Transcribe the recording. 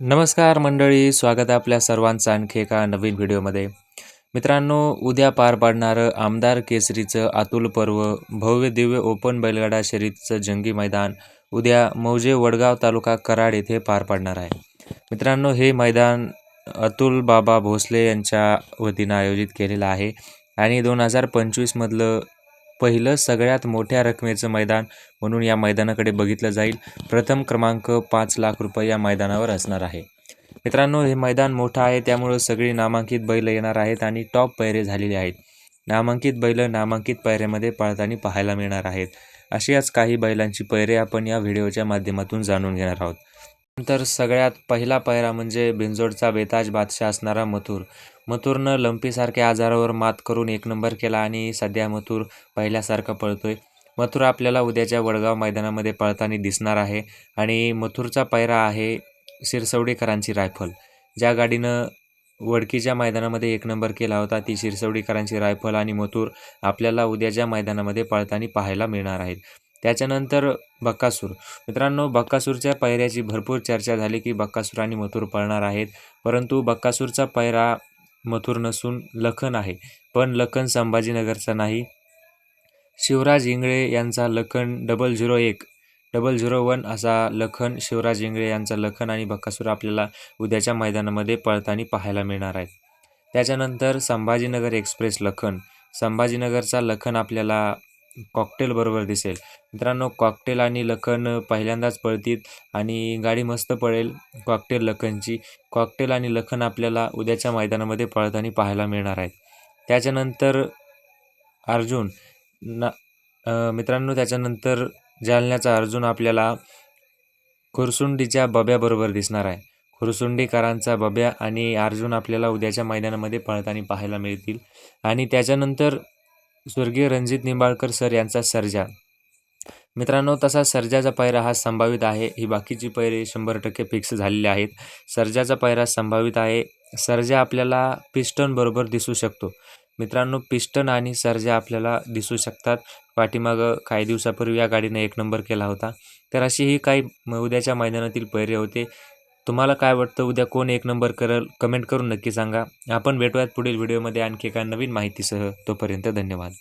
नमस्कार मंडळी स्वागत आहे आपल्या सर्वांचं आणखी एका नवीन व्हिडिओमध्ये. मित्रांनो उद्या पार पाडणारं आमदार केसरीचं अतुल पर्व भव्य दिव्य ओपन बैलगाडा शर्यतीचं जंगी मैदान उद्या मौजे वडगाव तालुका कराड येथे पार पाडणार आहे. मित्रांनो हे मैदान अतुल बाबा भोसले यांच्या वतीनं आयोजित केलेलं आहे आणि दोन हजार पंचवीसमधलं पहिलं सगळ्यात मोठ्या रकमेचं मैदान म्हणून या मैदानाकडे बघितलं जाईल. प्रथम क्रमांक पाच लाख रुपये या मैदानावर असणार आहे. मित्रांनो हे मैदान मोठं आहे त्यामुळं सगळी नामांकित बैल येणार आहेत आणि टॉप पैरे झालेले आहेत. नामांकित बैल नामांकित पैऱ्यामध्ये पळताना पाहायला मिळणार आहेत. अशाच काही बैलांची पैरे आपण या व्हिडिओच्या माध्यमातून जाणून घेणार आहोत. नंतर सगळ्यात पहिला पायरा म्हणजे बिंजोडचा बेताज बादशाह असणारा मथुर. मथुरनं लंपीसारख्या आजारावर मात करून एक नंबर केला आणि सध्या मथुर पहिल्यासारखा पळतोय. मथुर आपल्याला उद्याच्या वडगाव मैदानामध्ये पळताना दिसणार आहे आणि मथुरचा पायरा आहे शिरसवडीकरांची रायफल. ज्या गाडीनं वडकीच्या मैदानामध्ये एक नंबर केला होता ती शिरसवडीकरांची रायफल आणि मथुर आपल्याला उद्याच्या मैदानामध्ये पळताना पाहायला मिळणार आहेत. त्याच्यानंतर बक्कासूर. मित्रांनो बक्कासूरच्या पायऱ्याची भरपूर चर्चा झाली की बक्कासूर आणि मथुर पळणार आहेत. परंतु बक्कासूरचा पायरा मथुर नसून लखन आहे. पण लखन संभाजीनगरचा नाही. शिवराज इंगळे यांचा लखन डबल झिरो एक. डबल झिरो वन असा लखन शिवराज इंगळे यांचा लखन आणि बक्कासूर आपल्याला उद्याच्या मैदानामध्ये पळताना पाहायला मिळणार आहेत. त्याच्यानंतर संभाजीनगर एक्सप्रेस लखन. संभाजीनगरचा लखन आपल्याला कॉकटेलबरोबर दिसेल. मित्रांनो कॉकटेल आणि लखन पहिल्यांदाच पळतील आणि गाडी मस्त पळेल कॉकटेल लखनची. कॉकटेल आणि लखन आपल्याला उद्याच्या मैदानामध्ये पळताना पाहायला मिळणार आहेत. त्याच्यानंतर अर्जुन ना मित्रांनो त्याच्यानंतर जालन्याचा अर्जुन आपल्याला खुरसुंडीच्या बब्याबरोबर दिसणार आहे. खुरसुंडीकरांचा बब्या आणि अर्जुन आपल्याला उद्याच्या मैदानामध्ये पळताना पाहायला मिळतील. आणि त्याच्यानंतर स्वर्गीय रणजित निंबाळकर सर यांचा सर्जा. मित्रांनो तसा सर्जाचा पायरा हा संभावित आहे. ही बाकीची पैरे शंभर टक्के फिक्स झालेले आहेत. सर्जाचा पायरा संभावित आहे. सर्जा आपल्याला पिस्टनबरोबर दिसू शकतो. मित्रांनो पिस्टन आणि सर्जा आपल्याला दिसू शकतात. पाठीमागं काही दिवसापूर्वी या गाडीनं एक नंबर केला होता. तर अशी ही काही उद्याच्या मैदानातील पैरे होते. तुम्हाला काय वाटतं? उद्या कोण एक नंबर करेल? कमेंट करून नक्की सांगा. आपण भेटूयात पुढील व्हिडिओमध्ये आणखी एका नवीन माहितीसह. तोपर्यंत धन्यवाद.